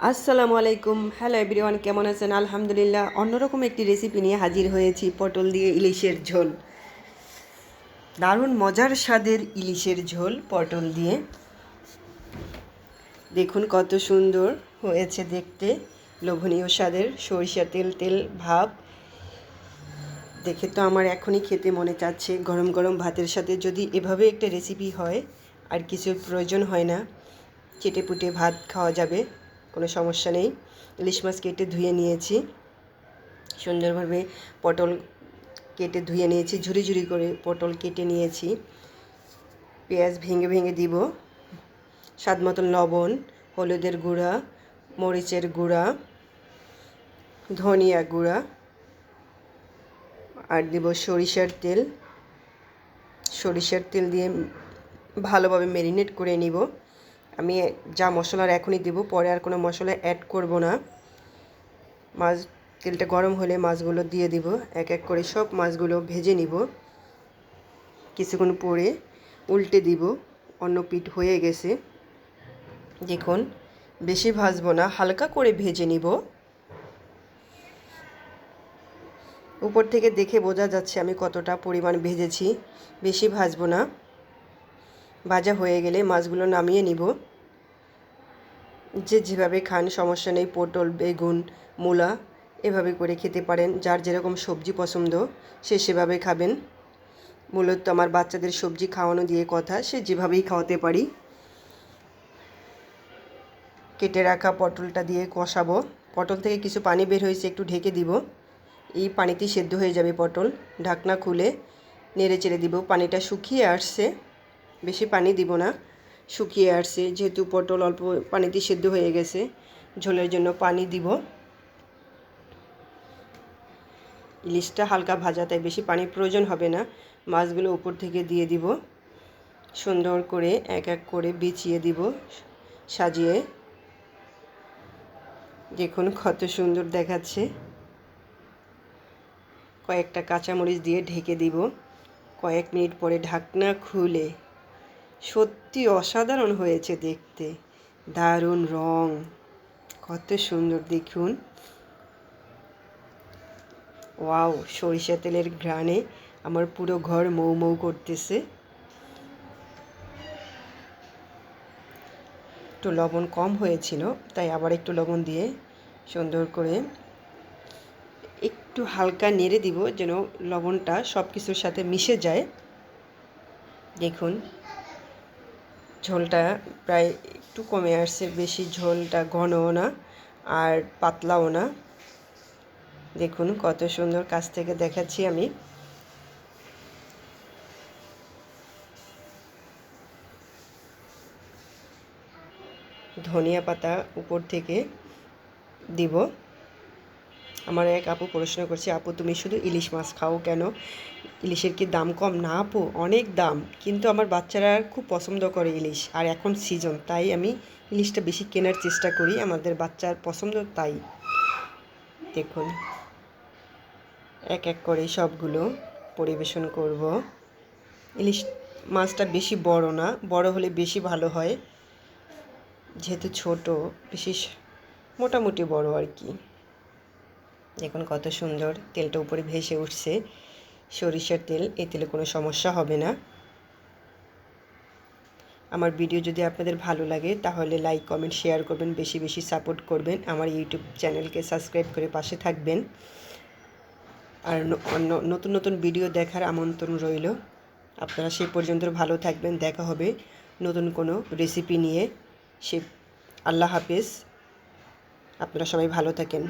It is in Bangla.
আসসালামু আলাইকুম। হ্যালো এভরিওয়ান কেমন আছেন? আলহামদুলিল্লাহ, অন্যরকম একটি রেসিপি নিয়ে হাজির হয়েছি, পটল দিয়ে ইলিশের ঝোল। দারুণ মজার স্বাদের ইলিশের ঝোল, পটল দিয়ে। দেখুন কত সুন্দর হয়েছে দেখতে। লোভনীয় স্বাদের সরিষা তেল তেল ভাব দেখে তো আমার এখনই খেতে মনে চাচ্ছে। গরম গরম ভাতের সাথে যদি এভাবে একটা রেসিপি হয়, আর কিছু প্রয়োজন হয় না চেটে পুটে ভাত খাওয়া যাবে। কোনো সমস্যা নেই। ইলিশ মাছ কেটে ধুয়ে নিয়েছি। সুন্দরভাবে পটল কেটে ধুয়ে নিয়েছি, ঝুরি ঝুরি করে পটল কেটে নিয়েছি। পেঁয়াজ ভেঙে ভেঙে দিব। স্বাদ মতন লবণ, হলুদের গুঁড়া, মরিচের গুঁড়া, ধনিয়া গুঁড়া, আর দিব সরিষার তেল। সরিষার তেল দিয়ে ভালোভাবে ম্যারিনেট করে নিব। আমি যা মশলার এখনই দেবো, পরে আর কোনো মশলা অ্যাড করব না। মাছ, তেলটা গরম হলে মাছগুলো দিয়ে দিব, এক এক করে সব মাছগুলো ভেজে নিব। কিছুক্ষণ পরে উল্টে দিব, অন্য পিঠ হয়ে গেছে। দেখুন, বেশি ভাজবো না, হালকা করে ভেজে নিব। উপর থেকে দেখে বোঝা যাচ্ছে আমি কতটা পরিমাণ ভেজেছি, বেশি ভাজবো না। ভাজা হয়ে গেলে মাছগুলো নামিয়ে নিব। যে যেভাবে খান, সমস্যা নেই, পটল, বেগুন, মূলা এভাবে করে খেতে পারেন। যার যেরকম সবজি পছন্দ, সে সেভাবে খাবেন। মূলত আমার বাচ্চাদের সবজি খাওয়ানো দিয়ে কথা, সে যেভাবেই খাওয়াতে পারি। কেটে রাখা পটলটা দিয়ে কষাবো। পটল থেকে কিছু পানি বের হয়েছে, একটু ঢেকে দিব। এই পানিতেই সেদ্ধ হয়ে যাবে পটল। ঢাকনা খুলে নেড়ে চেড়ে দিব। পানিটা শুকিয়ে আসছে। বেশি পানি দিব না, শুকিয়ে আসছে। যেহেতু পটল অল্প পানিতে সেদ্ধ হয়ে গেছে, ঝোলের জন্য পানি দিব। ইলিশটা হালকা ভাজা, তাই বেশি পানির প্রয়োজন হবে না। মাছগুলো উপর থেকে দিয়ে দিব। সুন্দর করে এক এক করে বিছিয়ে দিব, সাজিয়ে। দেখুন কত সুন্দর দেখাচ্ছে। কয়েকটা কাঁচামরিচ দিয়ে ঢেকে দিব। কয়েক মিনিট পরে ঢাকনা খুলে। সত্যি অসাধারণ হয়েছে দেখতে। দারুণ রং। কত সুন্দর, দেখুন। ওয়াও, সরিষা তেলের ঘ্রাণে আমার পুরো ঘর মৌ মৌ করতেছে। একটু লবণ কম হয়েছিল, তাই আবার একটু লবণ দিয়ে সুন্দর করে একটু হালকা নেড়ে দিব, যেন লবণটা সব কিছুর সাথে মিশে যায়। দেখুন। ঝোলটা প্রায় একটু কমে আসছে, বেশি ঝোলটা ঘনও না আর পাতলাও না। দেখুন কত সুন্দর কাছ থেকে দেখাচ্ছি আমি। ধনিয়া পাতা উপর থেকে দিব। আমার এক আপু প্রশ্ন করছে, আপু, তুমি শুধু ইলিশ মাছ খাও কেন? ইলিশের কি দাম কম? না, আপু, অনেক দাম। কিন্তু আমার বাচ্চারা খুব পছন্দ করে ইলিশ, আর এখন সিজন তাই আমি ইলিশটা বেশি কেনার চেষ্টা করি। আমাদের বাচ্চার পছন্দ তাই। দেখুন, এক এক করে সবগুলো পরিবেশন করব। ইলিশ মাছটা বেশি বড় না, বড় হলে বেশি ভালো হয়। যেহেতু ছোট বেশি মোটামুটি বড় আর কি। দেখুন কত সুন্দর তেলটা উপরে ভেসে উঠছে। সরিষার তেল এই তেলে কোনো সমস্যা হবে না। আমার ভিডিও যদি আপনাদের ভালো লাগে, তাহলে লাইক কমেন্ট শেয়ার করবেন, বেশি বেশি সাপোর্ট করবেন। আমার ইউটিউব চ্যানেলকে সাবস্ক্রাইব করে পাশে থাকবেন। আর নতুন নতুন ভিডিও দেখার আমন্ত্রণ রইল। আপনারা সেই পর্যন্ত ভালো থাকবেন, দেখা হবে নতুন কোনো রেসিপি নিয়ে। সে আল্লাহ হাফেজ। আপনারা সবাই ভালো থাকেন।